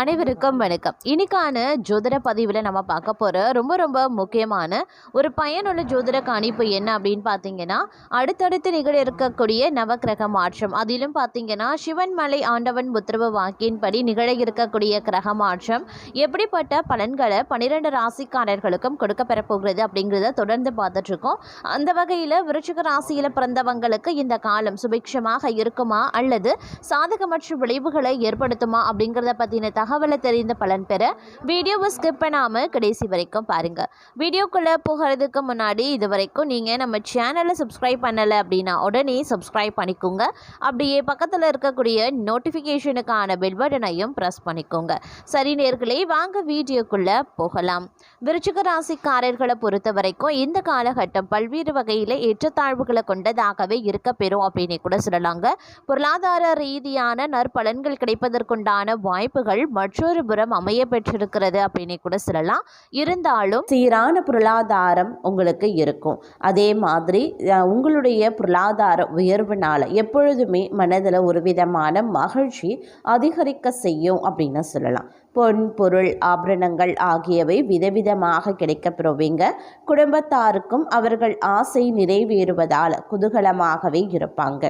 அனைவருக்கும் வணக்கம். இன்னைக்கான ஜோதிட பதிவில் நம்ம பார்க்க போகிற ரொம்ப ரொம்ப முக்கியமான ஒரு பயனுள்ள ஜோதிட கணிப்பு என்ன அப்படின்னு பார்த்தீங்கன்னா அடுத்தடுத்து நிகழ இருக்கக்கூடிய நவக்கிரக மாற்றம். அதிலும் பார்த்தீங்கன்னா சிவன் மலை ஆண்டவன் உத்தரவு வாக்கின்படி நிகழ இருக்கக்கூடிய கிரக மாற்றம். எப்படிப்பட்ட பலன்களை பன்னிரெண்டு ராசிக்காரர்களுக்கும் கொடுக்க பெறப்போகிறது அப்படிங்கிறத தொடர்ந்து பார்த்துட்ருக்கோம் அந்த வகையில் விருச்சிக ராசியில் பிறந்தவங்களுக்கு இந்த காலம் சுபிக்ஷமாக இருக்குமா? அல்லது சாதகமற்ற விளைவுகளை ஏற்படுத்துமா? அப்படிங்கிறத பற்றின தகவலை தெரிந்த பலன் பெற வீடியோவை ஸ்கிப் பண்ணாமல் கடைசி வரைக்கும் பாருங்கள் வீடியோக்குள்ளே போகிறதுக்கு முன்னாடி இது வரைக்கும் நீங்கள் நம்ம சேனலை சப்ஸ்கிரைப் பண்ணலை அப்படின்னா உடனே சப்ஸ்கிரைப் பண்ணிக்கோங்க. அப்படியே பக்கத்தில் இருக்கக்கூடிய நோட்டிஃபிகேஷனுக்கான பெல் பட்டனையும் ப்ரெஸ் பண்ணிக்கோங்க. சரி நேர்களே வாங்க வீடியோக்குள்ளே போகலாம். விருச்சிக ராசிக்காரர்களை பொறுத்த வரைக்கும் இந்த காலகட்டம் பல்வேறு வகையில் ஏற்றத்தாழ்வுகளை கொண்டதாகவே இருக்க பெறும் அப்படின்னு கூட சொல்லலாங்க. பொருளாதார ரீதியான நற்பலன்கள் கிடைப்பதற்குண்டான வாய்ப்புகள் மற்றொரு புறம் அமைய பெற்றிருக்கிறது அப்படின்னு கூட சொல்லலாம். இருந்தாலும் சீரான பொருளாதாரம் உங்களுக்கு இருக்கும். அதே மாதிரி உங்களுடைய பொருளாதார உயர்வுனால எப்பொழுதுமே மனதில் ஒரு விதமான மகிழ்ச்சி அதிகரிக்க செய்யும் அப்படின்னு சொல்லலாம். பொன் பொருள் ஆபரணங்கள் ஆகியவை விதவிதமாக கிடைக்கப்பெறுவீங்க. குடும்பத்தாருக்கும் அவர்கள் ஆசை நிறைவேறுவதால் குதூகலமாகவே இருப்பாங்க.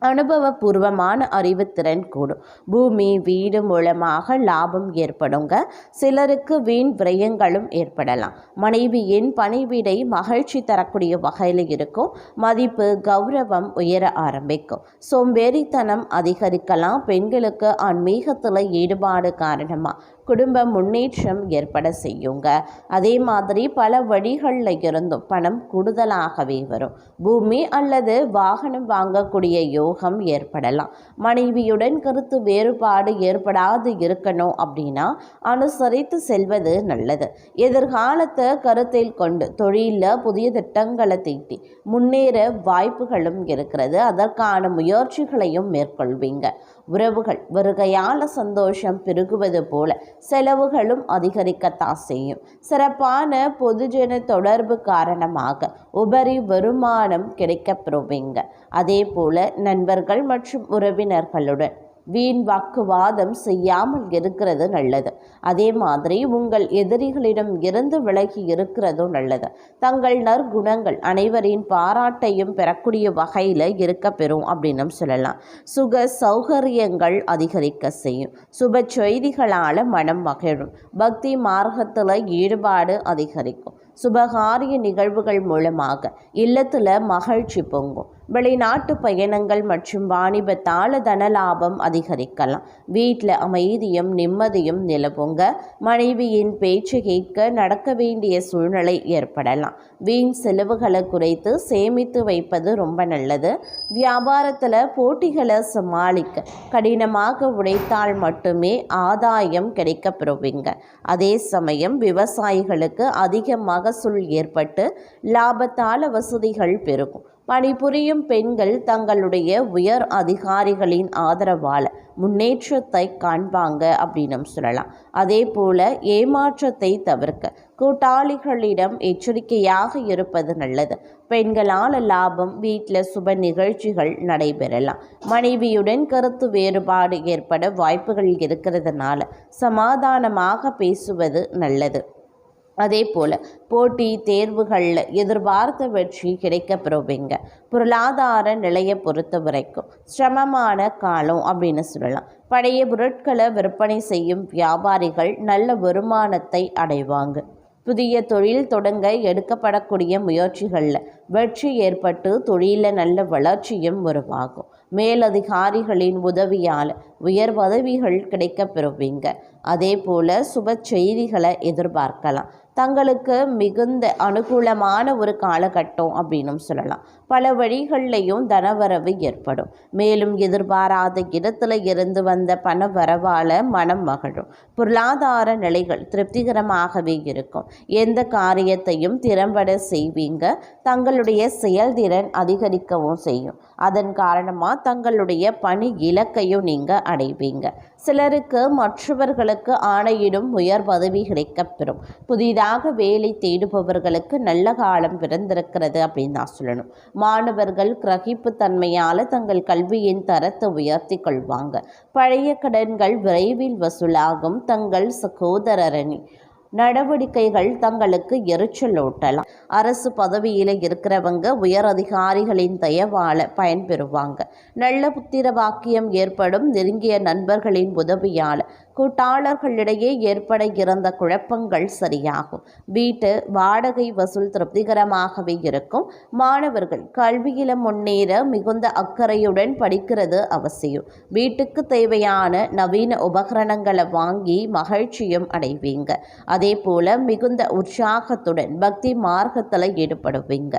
அனுபவபூர்வமான அறிவுத்திறன் கூடும். பூமி வீடு மூலமாக லாபம் ஏற்படுங்க. சிலருக்கு வீண் விரயங்களும் ஏற்படலாம். மனைவியின் பணிவிடை மகிழ்ச்சி தரக்கூடிய வகையில் இருக்கும். மதிப்பு கௌரவம் உயர ஆரம்பிக்கும். சோம்பேறித்தனம் அதிகரிக்கலாம். பெண்களுக்கு ஆன்மீகத்தில் ஈடுபாடு காரணமாக குடும்ப முன்னேற்றம் ஏற்பட செய்யுங்க. அதே மாதிரி பல வழிகளில் இருந்தும் பணம் கூடுதலாகவே வரும். பூமி அல்லது வாகனம் வாங்கக்கூடிய யோகம் ஏற்படலாம். மனைவியுடன் கருத்து வேறுபாடு ஏற்படாது இருக்கணும் அப்படின்னா அனுசரித்து செல்வது நல்லது. எதிர்காலத்தை கருத்தில் கொண்டு தொழிலில் புதிய திட்டங்களை தீட்டி முன்னேற வாய்ப்புகளும் இருக்கிறது. அதற்கான முயற்சிகளையும் மேற்கொள்வீங்க. உறவுகள் வருகையால சந்தோஷம் பெருகுவது போல செலவுகளும் அதிகரிக்கத்தான் செய்யும். சிறப்பான பொதுஜன தொடர்பு காரணமாக உபரி வருமானம் கிடைக்கப்பெறுவீங்க அதே போல நண்பர்கள் மற்றும் உறவினர்களுடன் வீண் வாக்குவாதம் செய்யாமல் இருக்கிறது நல்லது. அதே மாதிரி உங்கள் எதிரிகளிடம் இருந்து விலகி இருக்கிறதும் நல்லது. தங்கள் நற்குணங்கள் அனைவரின் பாராட்டையும் பெறக்கூடிய வகையில் இருக்க பெறும் அப்படின்னு சொல்லலாம். சுக சௌகரியங்கள் அதிகரிக்க செய்யும். சுப செய்திகளால் மனம் மகிழும். பக்தி மார்க்கத்தில் ஈடுபாடு அதிகரிக்கும். சுபகாரிய நிகழ்வுகள் மூலமாக இல்லத்தில் மகிழ்ச்சி பொங்கும். வெளிநாட்டு பயணங்கள் மற்றும் வாணிபத்தால தன லாபம் அதிகரிக்கலாம். வீட்டில் அமைதியும் நிம்மதியும் நிலவுங்க. மனைவியின் பேச்சு கேட்க நடக்க வேண்டிய சூழ்நிலை ஏற்படலாம். வீண் செலவுகளை குறைத்து சேமித்து வைப்பது ரொம்ப நல்லது. வியாபாரத்தில் போட்டிகளை சமாளிக்க கடினமாக உழைத்தால் மட்டுமே ஆதாயம் கிடைக்கப்பெறுவீங்க. அதே சமயம் விவசாயிகளுக்கு அதிக மகசூல் ஏற்பட்டு லாபத்தால வசதிகள் பெருகும். பணிபுரியும் பெண்கள் தங்களுடைய உயர் அதிகாரிகளின் ஆதரவால் முன்னேற்றத்தை காண்பாங்க அப்படின்னு சொல்லலாம். அதே போல ஏமாற்றத்தை தவிர்க்க கூட்டாளிகளிடம் எச்சரிக்கையாக இருப்பது நல்லது. பெண்களால் லாபம் வீட்டில் சுப நிகழ்ச்சிகள் நடைபெறலாம். மனைவியுடன் கருத்து வேறுபாடு ஏற்பட வாய்ப்புகள் இருக்கிறதுனால சமாதானமாக பேசுவது நல்லது. அதே போல் போட்டி தேர்வுகளில் எதிர்பார்த்த வெற்றி கிடைக்கப்பெறுவீங்க. பொருளாதார நிலையை பொறுத்த வரைக்கும் சிரமமான காலம் அப்படின்னு சொல்லலாம். பழைய பொருட்களை விற்பனை செய்யும் வியாபாரிகள் நல்ல வருமானத்தை அடைவாங்க. புதிய தொழில் தொடங்க எடுக்கப்படக்கூடிய முயற்சிகளில் வெற்றி ஏற்பட்டு தொழிலில் நல்ல வளர்ச்சியும் உருவாகும். மேலதிகாரிகளின் உதவியால் உயர் பதவிகள் கிடைக்க பெறுவீங்க அதே போல் சுப செய்திகளை எதிர்பார்க்கலாம். தங்களுக்கு மிகுந்த அனுகூலமான ஒரு காலகட்டம் அப்படின்னும் சொல்லலாம். பல வழிகள்லையும் தனவரவு ஏற்படும். மேலும் எதிர்பாராத இடத்துல இருந்து வந்த பண வரவால் மனம் மகிழும். பொருளாதார நிலைகள் திருப்திகரமாகவே இருக்கும். எந்த காரியத்தையும் திறம்பட செய்வீங்க. தங்களுடைய செயல்திறன் அதிகரிக்கவும் செய்யும். அதன் காரணமாக தங்களுடைய பணி இலக்கையும் நீங்கள் அடைவீங்க. சிலருக்கு மற்றவர்களுக்கு ஆணையிடும் உயர் பதவி கிடைக்கப்பெறும் புதிதாக வேலை தேடுபவர்களுக்கு நல்ல காலம் பிறந்திருக்கிறது அப்படின்னு தான் சொல்லணும். மாணவர்கள் கிரகிப்பு தன்மையால் தங்கள் கல்வியின் தரத்தை உயர்த்தி கொள்வாங்க. பழைய கடன்கள் விரைவில் வசூலாகும். தங்கள் சகோதரரணி நடவடிக்கைகள் தங்களுக்கு எரிச்சலூட்டலாம். அரசு பதவியில் இருக்கிறவங்க உயர் அதிகாரிகளின் தயவால பயன்பெறுவாங்க. நல்ல புத்திர வாக்கியம் ஏற்படும் நெருங்கிய நண்பர்களின் உதவியால் கூட்டாளர்களிடையே ஏற்பட இருந்த குழப்பங்கள் சரியாகும். வீட்டு வாடகை வசூல் திருப்திகரமாகவே இருக்கும். மாணவர்கள் கல்வியில முன்னேற மிகுந்த அக்கறையுடன் படிக்கிறது அவசியம். வீட்டுக்கு தேவையான நவீன உபகரணங்களை வாங்கி மகிழ்ச்சியும் அடைவீங்க. அதே போல மிகுந்த உற்சாகத்துடன் பக்தி மார்க்கத்தில் ஈடுபடுவீங்க.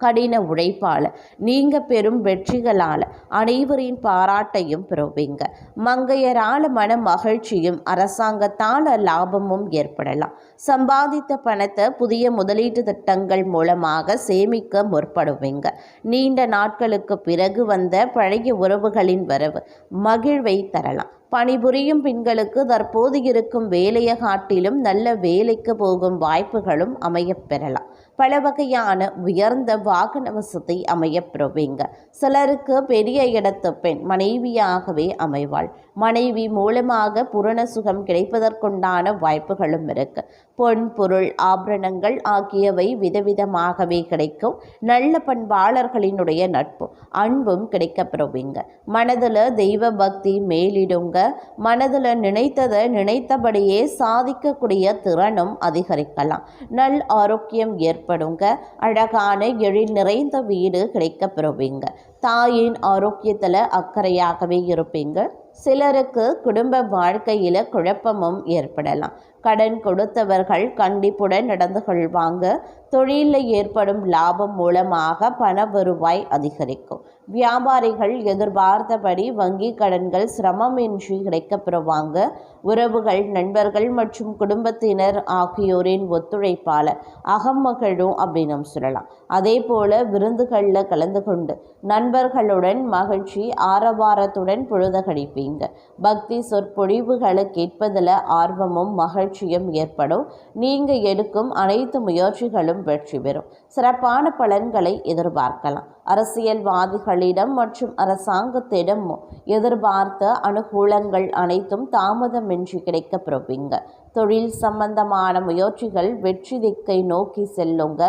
கடின உழைப்பால் நீங்கள் பெறும் வெற்றிகளால் அனைவரின் பாராட்டையும் பெறுவீங்க. மங்கையரால் மன மகிழ்ச்சியும் அரசாங்கத்தால் லாபமும் ஏற்படலாம். சம்பாதித்த பணத்தை புதிய முதலீட்டு திட்டங்கள் மூலமாக சேமிக்க முற்படுவீங்க. நீண்ட நாட்களுக்கு பிறகு வந்த பழைய உறவுகளின் வரவு மகிழ்வை தரலாம். பணிபுரியும் பெண்களுக்கு தற்போது இருக்கும் வேலையை காட்டிலும் நல்ல வேலைக்கு போகும் வாய்ப்புகளும் அமையப் பெறலாம். பல வகையான உயர்ந்த வாகன வசதி அமையப்பெறுவீங்க. சிலருக்கு பெரிய இடத்து பெண் மனைவியாகவே அமைவாள். மனைவி மூலமாக புரண சுகம் கிடைப்பதற்குண்டான வாய்ப்புகளும் இருக்கு. பொன் பொருள் ஆபரணங்கள் ஆகியவை விதவிதமாகவே கிடைக்கும். நல்ல பண்பாளர்களினுடைய நட்பும் அன்பும் கிடைக்கப்பெறுவீங்க. மனதில் தெய்வ பக்தி மேலிடுங்க. மனதில் நினைத்ததை நினைத்தபடியே சாதிக்கக்கூடிய திறனும் அதிகரிக்கலாம். நல் ஆரோக்கியம் ஏற்படுங்க. அழகான எழில் நிறைந்த வீடு கிடைக்கப் பெறுவீங்க. தாயின் ஆரோக்கியத்தில் அக்கறையாகவே இருப்பீங்க சிலருக்கு குடும்ப வாழ்க்கையில் குழப்பமும் ஏற்படலாம். கடன் கொடுத்தவர்கள் கண்டிப்புடன் நடந்து கொள்வாங்க. தொழிலில் ஏற்படும் லாபம் மூலமாக பண வருவாய் அதிகரிக்கும். வியாபாரிகள் எதிர்பார்த்தபடி வங்கி கடன்கள் சிரமமின்றி கிடைக்கப்பெறுவாங்க உறவுகள் நண்பர்கள் மற்றும் குடும்பத்தினர் ஆகியோரின் ஒத்துழைப்பால் அகமகிழும் அப்படின்னு சொல்லலாம். அதே போல் விருந்துகளில் கலந்து கொண்டு நண்பர்களுடன் மகிழ்ச்சி ஆரவாரத்துடன் பொழுத கழிப்பீங்க. பக்தி சொற்பொழிவுகளை கேட்பதில் ஆர்வமும் மகிழ்ச்சியும் ஏற்படும். நீங்கள் எடுக்கும் அனைத்து முயற்சிகளும் வெற்றி பெறும். சிறப்பான பலன்களை எதிர்பார்க்கலாம். அரசியல்வாதிகளிடம் மற்றும் அரசாங்கத்திடம் எதிர்பார்த்த அனுகூலங்கள் அனைத்தும் தாமதமின்றி கிடைக்கப்பெறுவீங்க. தொழில் சம்பந்தமான முயற்சிகள் வெற்றி திக்கை நோக்கி செல்லுங்க.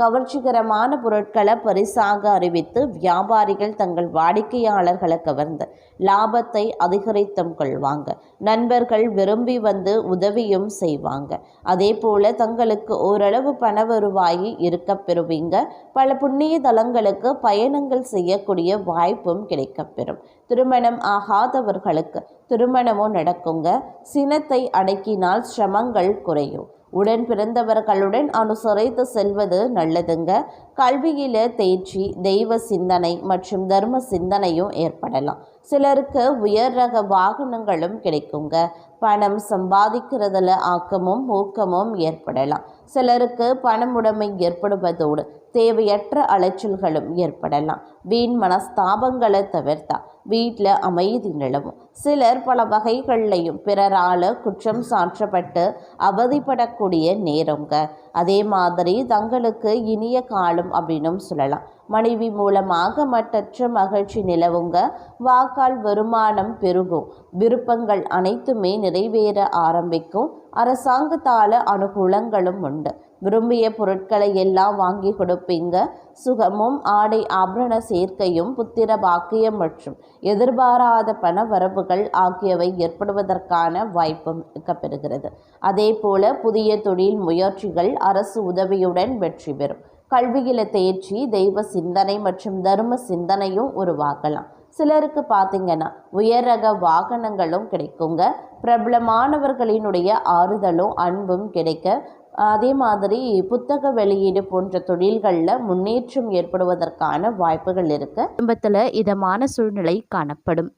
கவர்ச்சிகரமான பொருட்களை பரிசாக அறிவித்து வியாபாரிகள் தங்கள் வாடிக்கையாளர்களை கவர்ந்து லாபத்தை அதிகரித்தும் கொள்வாங்க. நண்பர்கள் விரும்பி வந்து உதவியும் செய்வாங்க. அதே போல தங்களுக்கு ஓரளவு பண வருவாயி இருக்க பெறுவீங்க. பல புண்ணிய தலங்களுக்கு பயணங்கள் செய்யக்கூடிய வாய்ப்பும் கிடைக்கப்பெறும். திருமணம் ஆகாதவர்களுக்கு திருமணமும் நடக்குங்க. சினத்தை அடக்கினால் சிரமங்கள் குறையும். உடன் பிறந்தவர்களுடன் அனுசரித்து செல்வது நல்லதுங்க. கல்வியில தேர்ச்சி தெய்வ சிந்தனை மற்றும் தர்ம சிந்தனையும் ஏற்படலாம். சிலருக்கு உயர் ரக வாகனங்களும் கிடைக்குங்க. பணம் சம்பாதிக்கிறதுல ஆக்கமும் ஊக்கமும் ஏற்படலாம். சிலருக்கு பணமுடைமை ஏற்படுவதோடு தேவையற்ற அலைச்சல்களும் ஏற்படலாம். வீண் மனஸ்தாபங்களை தவிர்த்தா வீட்டில் அமைதி நிலவும். சிலர் பல வகைகள்லையும் பிறரால் குற்றம் சாற்றப்பட்டு அவதிப்படக்கூடிய நேரங்க. அதே மாதிரி தங்களுக்கு இனிய காலம் அப்படின்னும் சொல்லலாம். மனைவி மூலமாக மட்டற்ற மகிழ்ச்சி நிலவுங்க. வாக்கால் வருமானம் பெருகும். விருப்பங்கள் அனைத்துமே நிறைவேற ஆரம்பிக்கும். அரசாங்கத்தால் அனுகூலங்களும் உண்டு. விரும்பிய பொருட்களை எல்லாம் வாங்கி கொடுப்பீங்க. சுகமும் ஆடை ஆபரண சேர்க்கையும் புத்திர பாக்கியம் மற்றும் எதிர்பாராத பண வரவுகள் ஆகியவை ஏற்படுவதற்கான வாய்ப்பும் இருக்கப்பெறுகிறது அதே போல புதிய தொழில் முயற்சிகள் அரசு உதவியுடன் வெற்றி பெறும். கல்வியில தேர்ச்சி தெய்வ சிந்தனை மற்றும் தர்ம சிந்தனையும் உருவாக்கலாம். சிலருக்கு பார்த்தீங்கன்னா உயர் ரக வாகனங்களும் கிடைக்குங்க. பிரபலமானவர்களினுடைய ஆறுதலும் அன்பும் கிடைக்க அதே மாதிரி புத்தக வெளியீடு போன்ற தொழில்களில் முன்னேற்றம் ஏற்படுவதற்கான வாய்ப்புகள் இருக்கு. குடும்பத்தில் இதமான சூழ்நிலை காணப்படும்.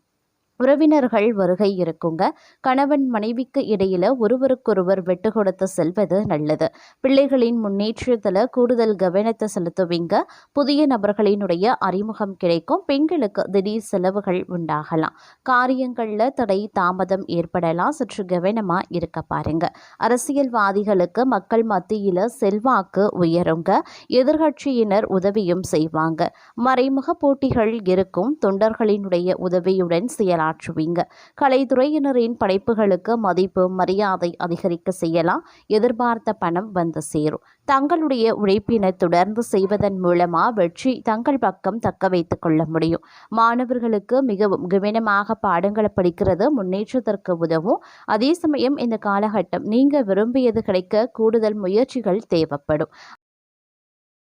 உறவினர்கள் வருகை இருக்குங்க. கணவன் மனைவிக்கு இடையில ஒருவருக்கொருவர் விட்டு கொடுத்து செல்வது நல்லது. பிள்ளைகளின் முன்னேற்றத்தில் கூடுதல் கவனத்தை செலுத்துவீங்க. புதிய நபர்களினுடைய அறிமுகம் கிடைக்கும். பெண்களுக்கு திடீர் செலவுகள் உண்டாகலாம். காரியங்களில் தடை தாமதம் ஏற்படலாம். சற்று கவனமாக இருக்க பாருங்க. அரசியல்வாதிகளுக்கு மக்கள் மத்தியில் செல்வாக்கு உயருங்க. எதிர்கட்சியினர் உதவியும் செய்வாங்க. மறைமுக போட்டிகள் இருக்கும். தொண்டர்களினுடைய உதவியுடன் செய்யலாம் செயலாற்றுவீங்க கலைத்துறையினரின் படைப்புகளுக்கு மதிப்பு மரியாதை அதிகரிக்க செய்யலாம். எதிர்பார்த்த பணம் வந்து சேரும். தங்களுடைய உழைப்பினை தொடர்ந்து செய்வதன் மூலமா வெற்றி தங்கள் பக்கம் தக்க வைத்து கொள்ள முடியும். மாணவர்களுக்கு மிகவும் கவனமாக பாடங்களை படிக்கிறது முன்னேற்றத்திற்கு உதவும். அதே சமயம் இந்த காலகட்டம் நீங்க விரும்பியது கிடைக்க கூடுதல் முயற்சிகள் தேவைப்படும்.